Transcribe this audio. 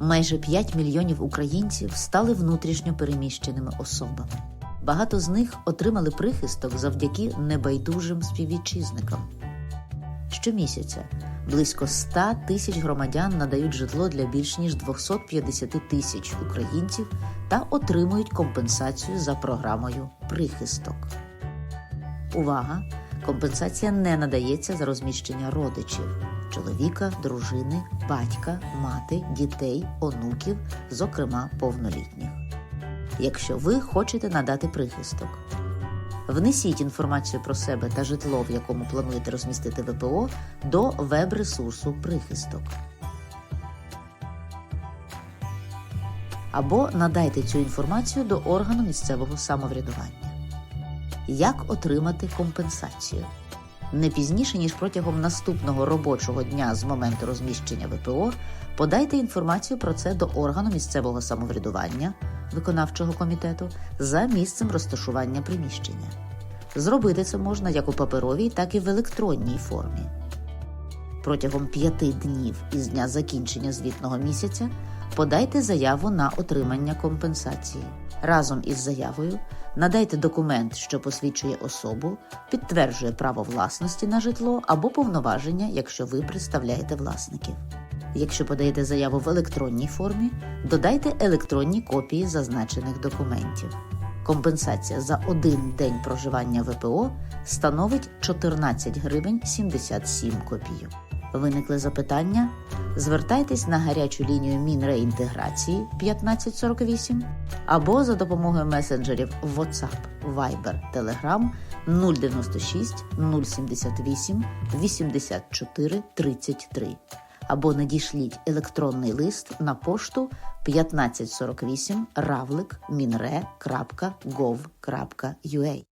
Майже 5 мільйонів українців стали внутрішньо переміщеними особами. Багато з них отримали прихисток завдяки небайдужим співвітчизникам. Щомісяця близько 100 тисяч громадян надають житло для більш ніж 250 тисяч українців та отримують компенсацію за програмою Прихисток. Увага! Компенсація не надається за розміщення родичів чоловіка, дружини, батька, мати, дітей, онуків, зокрема повнолітніх. Якщо ви хочете надати прихисток, внесіть інформацію про себе та житло, в якому плануєте розмістити ВПО, до веб-ресурсу Прихисток. Або надайте цю інформацію до органу місцевого самоврядування. Як отримати компенсацію? Не пізніше ніж протягом наступного робочого дня з моменту розміщення ВПО подайте інформацію про це до органу місцевого самоврядування виконавчого комітету за місцем розташування приміщення. Зробити це можна як у паперовій, так і в електронній формі. Протягом п'яти днів із дня закінчення звітного місяця подайте заяву на отримання компенсації. Разом із заявою надайте документ, що посвідчує особу, підтверджує право власності на житло або повноваження, якщо ви представляєте власників. Якщо подаєте заяву в електронній формі, додайте електронні копії зазначених документів. Компенсація за один день проживання ВПО становить 14 гривень 77 копійок. Виникли запитання? Звертайтесь на гарячу лінію Мінреінтеграції 1548 або за допомогою месенджерів WhatsApp, Viber, Telegram 096 078 84 33 або надішліть електронний лист на пошту 1548 ravlik.minre.gov.ua